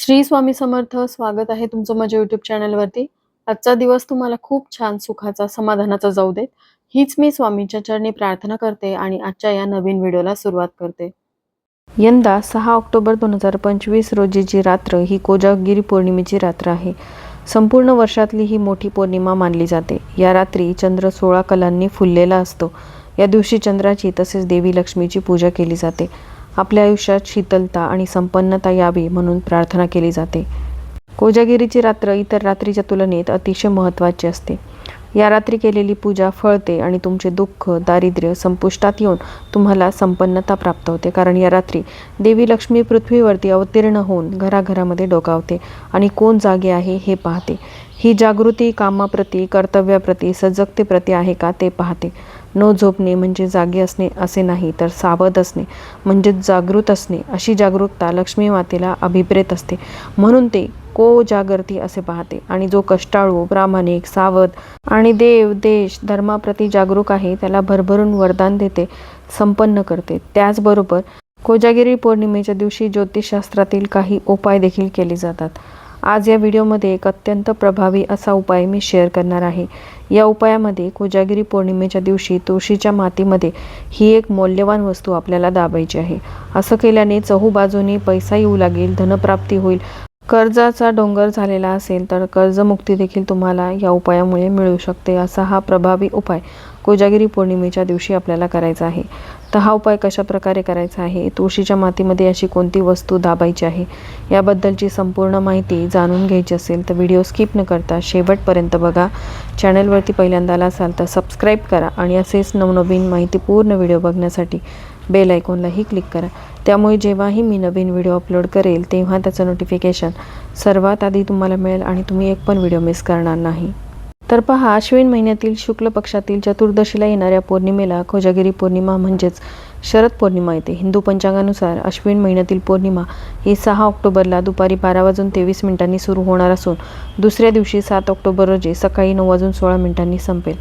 श्री स्वामी समर्थ स्वागत आहे तुमचं माझ्या युट्यूब चॅनलवरती आजचा दिवस तुम्हाला खूप छान सुखाचा समाधानाचा जाऊ देत. हीच मी स्वामींच्या चरणी प्रार्थना करते आणि आजच्या या नवीन व्हिडिओला सुरुवात करते. यंदा सहा ऑक्टोबर दोन हजार पंचवीस रोजीची रात्र ही कोजागिरी पौर्णिमेची रात्र आहे. संपूर्ण वर्षातली ही मोठी पौर्णिमा मानली जाते. या रात्री चंद्र सोळा कलांनी फुललेला असतो. या दिवशी चंद्राची तसेच देवी लक्ष्मीची पूजा केली जाते. आपल्या आयुष्यात शीतलता आणि संपन्नता यावी म्हणून प्रार्थना केली जाते. कोजागिरीची रात्र इतर रात्रीच्या तुलनेत अतिशय महत्त्वाची असते. या रात्री केलेली पूजा फळते आणि तुमचे दुःख दारिद्र्य संपुष्टात येऊन तुम्हाला संपन्नता प्राप्त होते. कारण या रात्री देवी लक्ष्मी पृथ्वीवरती अवतीर्ण होऊन घराघरामध्ये डोकावते आणि कोण जागे आहे हे पाहते. ही जागृती कामाप्रती कर्तव्याप्रती सजगतेप्रती आहे का ते पाहते. न झोपणे म्हणजे जागे असणे असे नाही तर सावध असणे म्हणजे जागृत असणे अशी जागरूकता लक्ष्मी मातेला अभिप्रेत असते. म्हणून ते को जागृती असे पाहते आणि जो कष्टाळू प्रामाणिक सावध आणि देव देश धर्माप्रती जागरूक आहे त्याला भरभरून वरदान देते संपन्न करते. त्याचबरोबर कोजागिरी पौर्णिमेच्या दिवशी ज्योतिषशास्त्रातील काही उपाय देखील केले जातात. आज या व्हिडिओमध्ये एक अत्यंत प्रभावी असा उपाय मी शेअर करणार आहे. या उपायामध्ये कोजागिरी पौर्णिमेच्या दिवशी तुळशीच्या मातीमध्ये ही एक मौल्यवान वस्तू आपल्याला दाबायची आहे. असं केल्याने चहू बाजूनी पैसा येऊ लागेल धनप्राप्ती होईल कर्जाचा डोंगर झालेला असेल तर कर्जमुक्ती देखील तुम्हाला या उपायामुळे मिळू शकते असा हा प्रभावी उपाय कोजागिरी पौर्णिमेच्या दिवशी आपल्याला करायचा आहे. तर हा उपाय कशा प्रकारे करायचा आहे? तुळशीच्या मातीमध्ये अशी कोणती वस्तू दाबायची आहे? याबद्दलची संपूर्ण माहिती जाणून घ्यायची असेल तर व्हिडिओ स्किप न करता शेवटपर्यंत बघा. चॅनलवरती पहिल्यांदाला असाल तर सबस्क्राईब करा आणि असेच नवनवीन माहितीपूर्ण व्हिडिओ बघण्यासाठी बेल आयकॉनलाही क्लिक करा. त्यामुळे जेव्हाही मी नवीन व्हिडिओ अपलोड करेल तेव्हा त्याचं नोटिफिकेशन सर्वात आधी तुम्हाला मिळेल आणि तुम्ही एक पण व्हिडिओ मिस करणार नाही. तर पहा अश्विन महिन्यातील शुक्ल पक्षातील चतुर्दशीला येणाऱ्या पौर्णिमेला कोजागिरी पौर्णिमा म्हणजेच शरद पौर्णिमा येते. हिंदू पंचांगानुसार अश्विन महिन्यातील पौर्णिमा ही सहा ऑक्टोबरला दुपारी बारा वाजून तेवीस मिनिटांनी सुरू होणार असून दुसऱ्या दिवशी सात ऑक्टोबर रोजी सकाळी नऊ वाजून सोळा मिनिटांनी संपेल.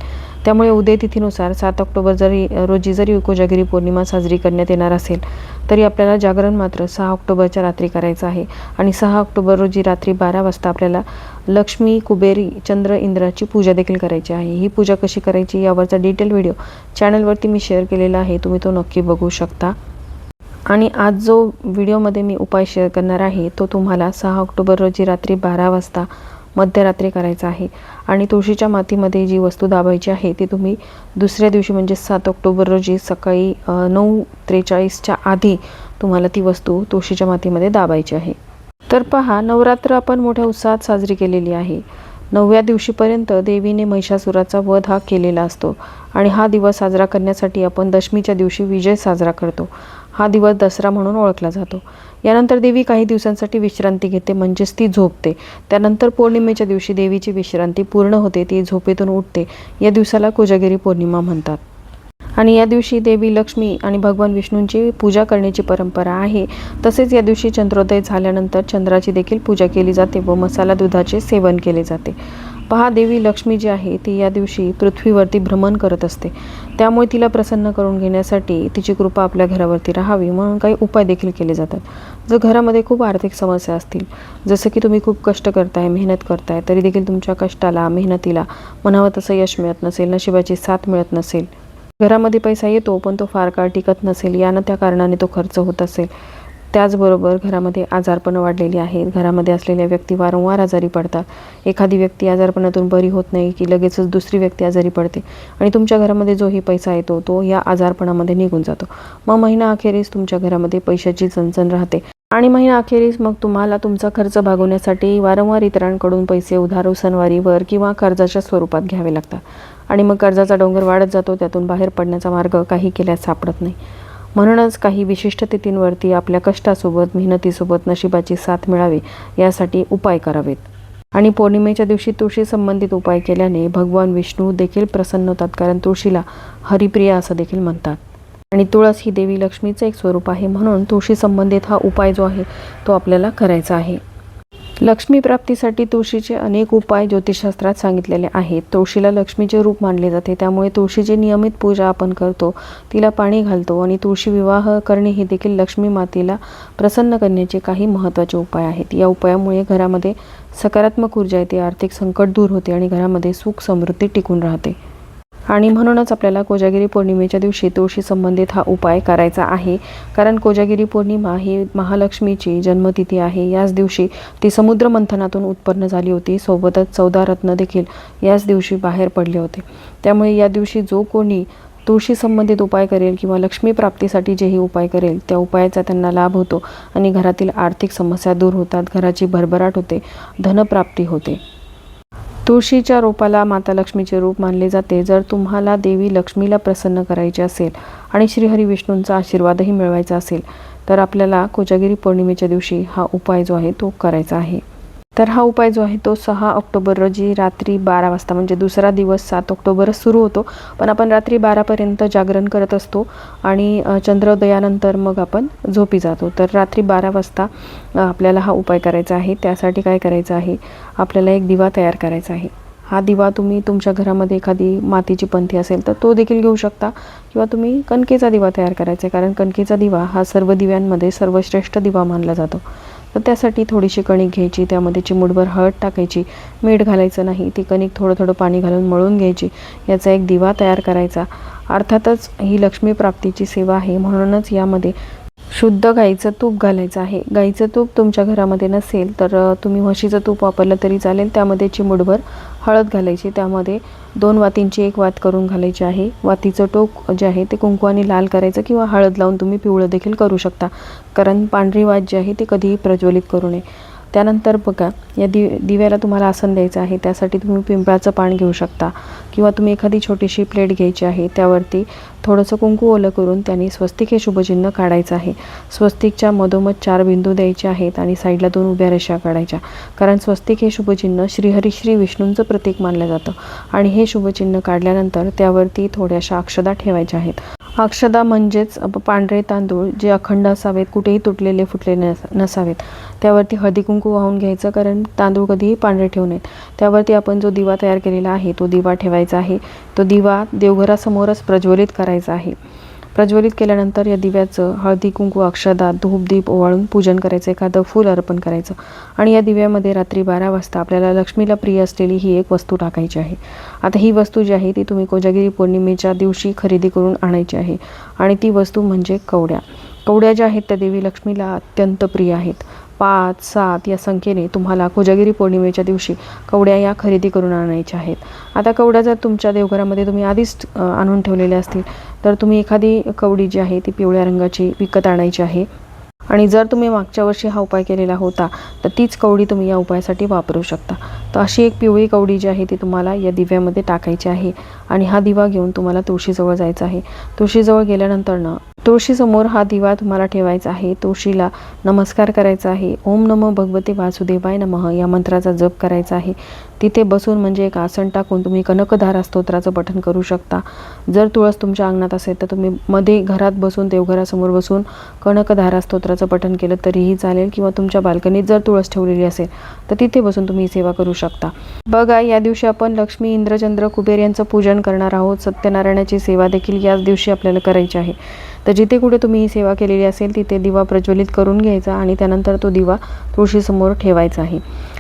त्यामुळे उदय तिथीनुसार सात ऑक्टोबर जरी रोजी जरी कोजागिरी पौर्णिमा साजरी करण्यात येणार असेल तरी आपल्याला जागरण मात्र सहा ऑक्टोबरच्या रात्री करायचं आहे. आणि सहा ऑक्टोबर रोजी रात्री बारा वाजता आपल्याला लक्ष्मी कुबेरी चंद्र इंद्राची पूजा देखील करायची आहे. ही पूजा कशी करायची यावरचा डिटेल व्हिडिओ चॅनलवरती मी शेअर केलेला आहे. तुम्ही तो नक्की बघू शकता. आणि आज जो व्हिडिओमध्ये मी उपाय शेअर करणार आहे तो तुम्हाला सहा ऑक्टोबर रोजी रात्री बारा वाजता मध्यरात्री करायचा आहे. आणि तुळशीच्या मातीमध्ये जी वस्तू दाबायची आहे ती तुम्ही दुसऱ्या दिवशी म्हणजे सात ऑक्टोबर रोजी सकाळी नऊ त्रेचाळीसच्या आधी तुम्हाला ती वस्तू तुळशीच्या मातीमध्ये दाबायची आहे. तर पहा नवरात्र आपण मोठ्या उत्साहात साजरी केलेली आहे. नवव्या दिवशीपर्यंत देवीने महिषासुराचा वध हा केलेला असतो आणि हा दिवस साजरा करण्यासाठी आपण दशमीच्या दिवशी विजय साजरा करतो. हा दिवस दसरा म्हणून ओळखला जातो. यानंतर देवी काही दिवसांसाठी विश्रांती घेते म्हणजेच ती झोपते. त्यानंतर पौर्णिमेच्या दिवशी देवीची विश्रांती पूर्ण होते ती झोपेतून उठते. या दिवसाला कोजागिरी पौर्णिमा म्हणतात. आणि या दिवशी देवी लक्ष्मी आणि भगवान विष्णूंची पूजा करण्याची परंपरा आहे. तसेच या दिवशी चंद्रोदय झाल्यानंतर चंद्राची देखील पूजा केली जाते व मसाला दुधाचे सेवन केले जाते. पहा देवी लक्ष्मी जी आहे ती या दिवशी पृथ्वीवरती भ्रमण करत असते. त्यामुळे तिला प्रसन्न करून घेण्यासाठी तिची कृपा आपल्या घरावरती राहावी म्हणून काही उपाय देखील केले जातात. जर घरामध्ये खूप आर्थिक समस्या असतील जसं की तुम्ही खूप कष्ट करताय मेहनत करताय तरी देखील तुमच्या कष्टाला मेहनतीला म्हणावं तसं यश मिळत नसेल नशिबाची साथ मिळत नसेल घरामध्ये पैसा येतो पण तो फार काळ टिकत नसेल. यानं त्या कारणाने तो खर्च होत असेल. त्याचबरोबर घरामध्ये आजारपणं वाढलेली आहेत. घरामध्ये असलेल्या व्यक्ती वारंवार आजारी पडतात. एखादी व्यक्ती आजारपणातून बरी होत नाही की लगेचच दुसरी व्यक्ती आजारी पडते आणि तुमच्या घरामध्ये जोही पैसा येतो तो या आजारपणामध्ये निघून जातो. मग महिना अखेरीस तुमच्या घरामध्ये पैशाची चणचण राहते आणि महिना अखेरीस मग तुम्हाला तुमचा खर्च भागवण्यासाठी वारंवार इतरांकडून पैसे उधार सणवारीवर किंवा कर्जाच्या स्वरूपात घ्यावे लागतात. आणि मग कर्जाचा डोंगर वाढत जातो त्यातून बाहेर पडण्याचा मार्ग काही केल्यास सापडत नाही. म्हणूनच काही विशिष्ट तिथींवरती आपल्या कष्टासोबत मेहनतीसोबत नशिबाची साथ मिळावी यासाठी उपाय करावेत. आणि पौर्णिमेच्या दिवशी तुळशी संबंधित उपाय केल्याने भगवान विष्णू देखील प्रसन्न होतात कारण तुळशीला हरिप्रिया असं देखील म्हणतात. आणि तुळस ही देवी लक्ष्मीचं एक स्वरूप आहे म्हणून तुळशी संबंधित हा उपाय जो आहे तो आपल्याला करायचा आहे. लक्ष्मी प्राप्तीसाठी तुळशीचे अनेक उपाय ज्योतिषशास्त्रात सांगितलेले आहेत. तुळशीला लक्ष्मीचे रूप मानले जाते. त्यामुळे तुळशीची नियमित पूजा आपण करतो. तिला पाणी घालतो आणि तुळशी विवाह करणे हे देखील लक्ष्मी मातेला प्रसन्न करण्याचे काही महत्त्वाचे उपाय आहेत. या उपायामुळे घरामध्ये सकारात्मक ऊर्जा येते आर्थिक संकट दूर होते आणि घरामध्ये सुख समृद्धी टिकून राहते. आणि म्हणूनच आपल्याला कोजागिरी पौर्णिमेच्या दिवशी तुळशी संबंधित हा उपाय करायचा आहे. कारण कोजागिरी पौर्णिमा ही महालक्ष्मीची जन्मतिथी आहे. याच दिवशी ती समुद्र मंथनातून उत्पन्न झाली होती. सोबतच चौदा रत्न देखील याच दिवशी बाहेर पडले होते. त्यामुळे या दिवशी जो कोणी तुळशी संबंधित उपाय करेल किंवा लक्ष्मी प्राप्तीसाठी जेही उपाय करेल त्या उपायाचा त्यांना लाभ होतो आणि घरातील आर्थिक समस्या दूर होतात. घराची भरभराट होते. धनप्राप्ती होते. तुळशीच्या रोपाला माता लक्ष्मीचे रूप मानले जाते. जर तुम्हाला देवी लक्ष्मीला प्रसन्न करायचे असेल आणि श्रीहरी विष्णूंचा आशीर्वादही मिळवायचा असेल तर आपल्याला कोजागिरी पौर्णिमेच्या दिवशी हा उपाय जो आहे तो करायचा आहे. तर हा उपाय जो आहे तो सहा ऑक्टोबर रोजी रात्री बारा वाजता म्हणजे दुसरा दिवस सात ऑक्टोबरच सुरू होतो. पण आपण रात्री बारापर्यंत जागरण करत असतो आणि चंद्रोदयानंतर मग आपण झोपी जातो. तर रात्री बारा वाजता आपल्याला हा उपाय करायचा आहे. त्यासाठी काय करायचं आहे? आपल्याला एक दिवा तयार करायचा आहे. हा दिवा तुम्ही तुमच्या घरामध्ये एखादी मातीची पंथी असेल तर तो देखील घेऊ शकता किंवा तुम्ही कणकेचा दिवा तयार करायचा आहे. कारण कणकेचा दिवा हा सर्व दिव्यांमध्ये सर्वश्रेष्ठ दिवा मानला जातो. तर त्यासाठी थोडीशी कणिक घ्यायची त्यामध्ये चिमूटभर हळद टाकायची मीठ घालायचं नाही ती कणिक थोडं थोडं पाणी घालून मळून घ्यायची. याचा एक दिवा तयार करायचा. अर्थातच ही लक्ष्मी प्राप्तीची सेवा आहे म्हणूनच यामध्ये शुद्ध गाईचं तूप घालायचं आहे. गाईचं तूप तुमच्या घरामध्ये नसेल तर तुम्ही म्हशीचं तूप वापरलं तरी चालेल. त्यामध्ये चिमूटभर हळद घालायची. त्यामध्ये दोन वातींची एक वात करून घालायची आहे. वातीचं टोक जे आहे ते कुंकवाने लाल करायचं किंवा हळद लावून तुम्ही पिवळं देखील करू शकता. कारण पांढरी वात जी आहे ती कधीही प्रज्वलित करू नये. त्यानंतर बघा या दि दिव्याला तुम्हाला आसन द्यायचं आहे. त्यासाठी तुम्ही पिंपळाचं पान घेऊ शकता. किंवा तुम्ही एखादी छोटीशी प्लेट घ्यायची आहे त्यावरती थोडंसं कुंकू ओलं करून त्यांनी स्वस्तिक हे शुभचिन्ह काढायचं आहे. स्वस्तिकच्या मधोमध चार बिंदू द्यायचे आहेत आणि साईडला दोन उभ्या रेषा काढायच्या. कारण स्वस्तिक हे शुभचिन्ह श्रीहरी श्री विष्णूंचं प्रतीक मानलं जातं. आणि हे शुभचिन्ह काढल्यानंतर त्यावरती थोड्याशा अक्षदा ठेवायच्या आहेत. अक्षदा म्हणजेच पांढरे तांदूळ जे अखंड असावेत कुठेही तुटलेले फुटलेले नस नसावेत. त्यावरती हळदी कुंकू वाहून घ्यायचं कारण तांदूळ कधीही पांढरे ठेवू नयेत. त्यावरती आपण जो दिवा तयार केलेला आहे तो दिवा ठेवायचा आहे. तो दिवा देवघरासमोरच प्रज्वलित करायचा आहे. प्रज्वलित केल्यानंतर या दिव्याचं हळदी कुंकू अक्षदा धूपदीप ओवाळून पूजन करायचं एखादं फूल अर्पण करायचं. आणि या दिव्यामध्ये रात्री बारा वाजता आपल्याला लक्ष्मीला प्रिय असलेली ही एक वस्तू टाकायची आहे. आता ही वस्तू जी आहे ती तुम्ही कोजागिरी पौर्णिमेच्या दिवशी खरेदी करून आणायची आहे. आणि ती वस्तू म्हणजे कवड्या. कवड्या ज्या आहेत त्या देवी लक्ष्मीला अत्यंत प्रिय आहेत. पाच सात या संख्येने तुम्हाला कोजागिरी पौर्णिमेच्या दिवशी कवड्या या खरेदी करून आणायच्या आहेत. आता कवड्या जर तुमच्या देवघरामध्ये तुम्ही आधीच आणून ठेवलेल्या असतील तर तुम्ही एखादी कवडी जी आहे ती पिवळ्या रंगाची विकत आणायची आहे. आणि जर तुम्ही मागच्या वर्षी हा उपाय केलेला होता तर तीच कवडी तुम्ही या उपायासाठी वापरू शकता. तर अशी एक पिवळी कवडी जी आहे ती तुम्हाला या दिव्यामध्ये टाकायची आहे. आणि हा दिवा घेऊन तुम्हाला तुळशीजवळ जायचं आहे. तुळशीजवळ गेल्यानंतर ना तुळशीसमोर हा दिवा तुम्हाला ठेवायचा आहे. तुळशीला नमस्कार करायचा आहे. ओम नमो भगवते वासुदेवाय नमः या मंत्राचा जप करायचा आहे. तिथे बसून म्हणजे एक आसन टाकून तुम्ही कनकधारा स्तोत्राचं पठण करू शकता. जर तुळस तुमच्या अंगणात असेल तर तुम्ही मध्ये घरात बसून देवघरासमोर बसून कनकधारा स्तोत्राचं पठण केलं तरीही चालेल किंवा तुमच्या बाल्कनीत जर तुळस ठेवलेली असेल तर तिथे बसून तुम्ही सेवा करू शकता. बघा या दिवशी आपण लक्ष्मी इंद्रचंद्र कुबेर यांचं पूजन करणार आहोत. सत्यनारायणाची सेवा देखील याच दिवशी आपल्याला करायची आहे. तर जिथे कुठे तुम्ही ही सेवा केलेली असेल तिथे दिवा प्रज्वलित करून घ्यायचा आणि त्यानंतर तो दिवा तुळशीसमोर ठेवायचा आहे.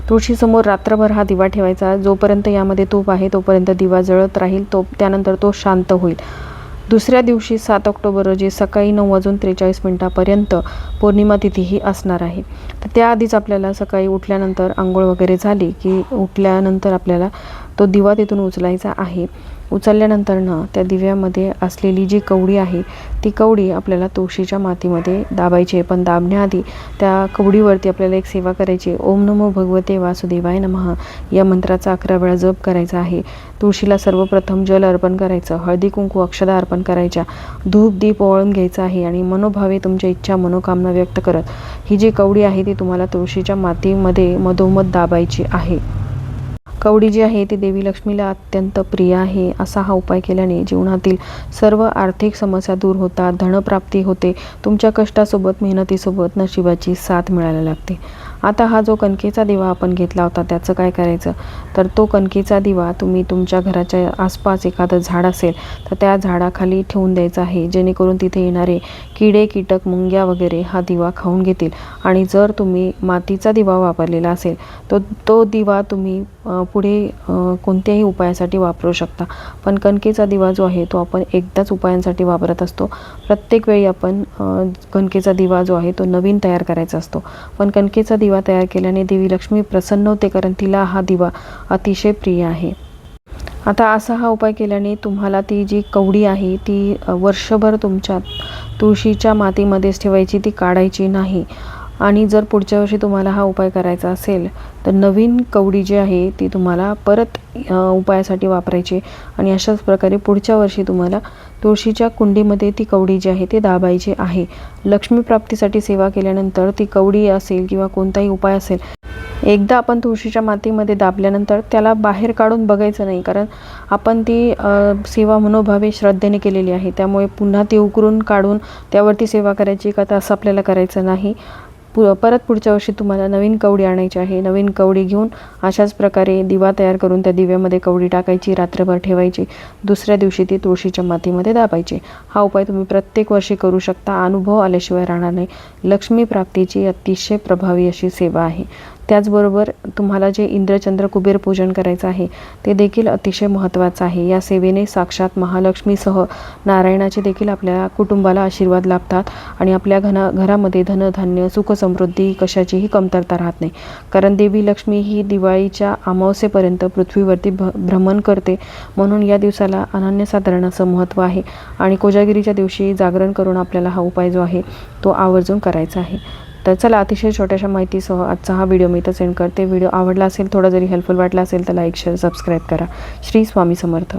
तुळशीसमोर रात्रभर हा दिवा ठेवायचा. जोपर्यंत यामध्ये तूप आहे तोपर्यंत दिवा जळत राहील तो त्यानंतर तो शांत होईल. दुसऱ्या दिवशी सात ऑक्टोबर रोजी सकाळी नऊ वाजून त्रेचाळीस मिनटापर्यंत पौर्णिमा तिथीही असणार आहे. तर त्याआधीच आपल्याला सकाळी उठल्यानंतर आंघोळ वगैरे झाली की उठल्यानंतर आपल्याला तो दिवा तिथून उचलायचा आहे. उचलल्यानंतर ना त्या दिव्यामध्ये असलेली जी कवडी आहे ती कवडी आपल्याला तुळशीच्या मातीमध्ये दाबायची आहे. पण दाबण्याआधी त्या कवडीवरती आपल्याला एक सेवा करायची ओम नमो भगवते वासुदेवाय नमः या मंत्राचा अकरा वेळा जप करायचा आहे. तुळशीला सर्वप्रथम जल अर्पण करायचं. हळदी कुंकू अक्षदा अर्पण करायच्या. धूप दीप ओळून घ्यायचं आहे आणि मनोभावे तुमच्या इच्छा मनोकामना व्यक्त करत ही जी कवडी आहे ती तुम्हाला तुळशीच्या मातीमध्ये मधोमध दाबायची आहे. कवडी जी आहे ती देवी लक्ष्मीला अत्यंत प्रिय आहे असा हा उपाय केल्याने जीवनातील सर्व आर्थिक समस्या दूर होतात धनप्राप्ती होते. तुमच्या कष्टासोबत मेहनतीसोबत नशिबाची साथ मिळायला लागते. आता हा जो कणकेचा दिवा आपण घेतला होता त्याचं काय करायचं? तर तो कणकेचा दिवा तुम्ही तुमच्या घराच्या आसपास एखादं झाड असेल तर त्या झाडाखाली ठेवून द्यायचं आहे. जेणेकरून तिथे येणारे किडे कीटक मुंग्या वगैरे हा दिवा खाऊन घेतील. आणि जर तुम्ही मातीचा दिवा वापरलेला असेल तो तो दिवा तुम्ही पुढे कोणत्याही उपायासाठी वापरू शकता. पण कणकेचा दिवा जो आहे तो आपण एकदाच उपायांसाठी वापरत असतो. प्रत्येक वेळी आपण कणकेचा दिवा जो आहे तो नवीन तयार करायचा असतो. पण कणकेचा दिवा तयार केल्याने देवी लक्ष्मी प्रसन्न होते कारण तिला हा दिवा अतिशय प्रिय आहे. आता असा हा उपाय केल्याने तुम्हाला ती जी कवडी आहे ती वर्षभर तुमच्या तुळशीच्या मातीमध्येच ठेवायची ती काढायची नाही. आणि जर पुढच्या वर्षी तुम्हाला हा उपाय करायचा असेल तर नवीन कवडी जी आहे ती तुम्हाला परत उपायासाठी वापरायची आणि अशाच प्रकारे पुढच्या वर्षी तुम्हाला तुळशीच्या कुंडीमध्ये ती कवडी जी आहे ती दाबायची आहे. लक्ष्मी प्राप्तीसाठी सेवा केल्यानंतर ती कवडी असेल किंवा कोणताही उपाय असेल एकदा आपण तुळशीच्या मातीमध्ये दाबल्यानंतर त्याला बाहेर काढून बघायचं नाही कारण आपण ती सेवा मनोभावे श्रद्धेने केलेली आहे. त्यामुळे पुन्हा ती उकरून काढून त्यावरती सेवा करायची का तर असं आपल्याला करायचं नाही. पु परत पुढच्या वर्षी तुम्हाला नवीन कवडी आणायची आहे. नवीन कवडी घेऊन अशाच प्रकारे दिवा तयार करून त्या दिव्यामध्ये कवडी टाकायची रात्रभर ठेवायची. दुसऱ्या दिवशी ती तुळशीच्या मातीमध्ये दाबायची. हा उपाय तुम्ही प्रत्येक वर्षी करू शकता. अनुभव आल्याशिवाय राहणार नाही. लक्ष्मी प्राप्तीची अतिशय प्रभावी अशी सेवा आहे. त्याचबरोबर तुम्हाला जे इंद्रचंद्र कुबेर पूजन करायचं आहे ते देखील अतिशय महत्त्वाचं आहे. या सेवेने साक्षात महालक्ष्मीसह नारायणाचे देखील आपल्या कुटुंबाला आशीर्वाद लाभतात आणि आपल्या घना घरामध्ये धनधान्य सुखसमृद्धी कशाचीही कमतरता राहत नाही. कारण देवी लक्ष्मी ही दिवाळीच्या अमावस्येपर्यंत पृथ्वीवरती भ भ्रमण करते. म्हणून या दिवसाला अनन्यसाधारण असं महत्त्व आहे आणि कोजागिरीच्या दिवशी जागरण करून आपल्याला हा उपाय जो आहे तो आवर्जून करायचा आहे. तर चला अतिशय छोट्याशा माहितीसह आजचा हा व्हिडिओ मी इथं सेंड करते. व्हिडिओ आवडला असेल थोडा जरी हेल्पफुल वाटला असेल तर लाईक शेअर सबस्क्राईब करा. श्री स्वामी समर्थ.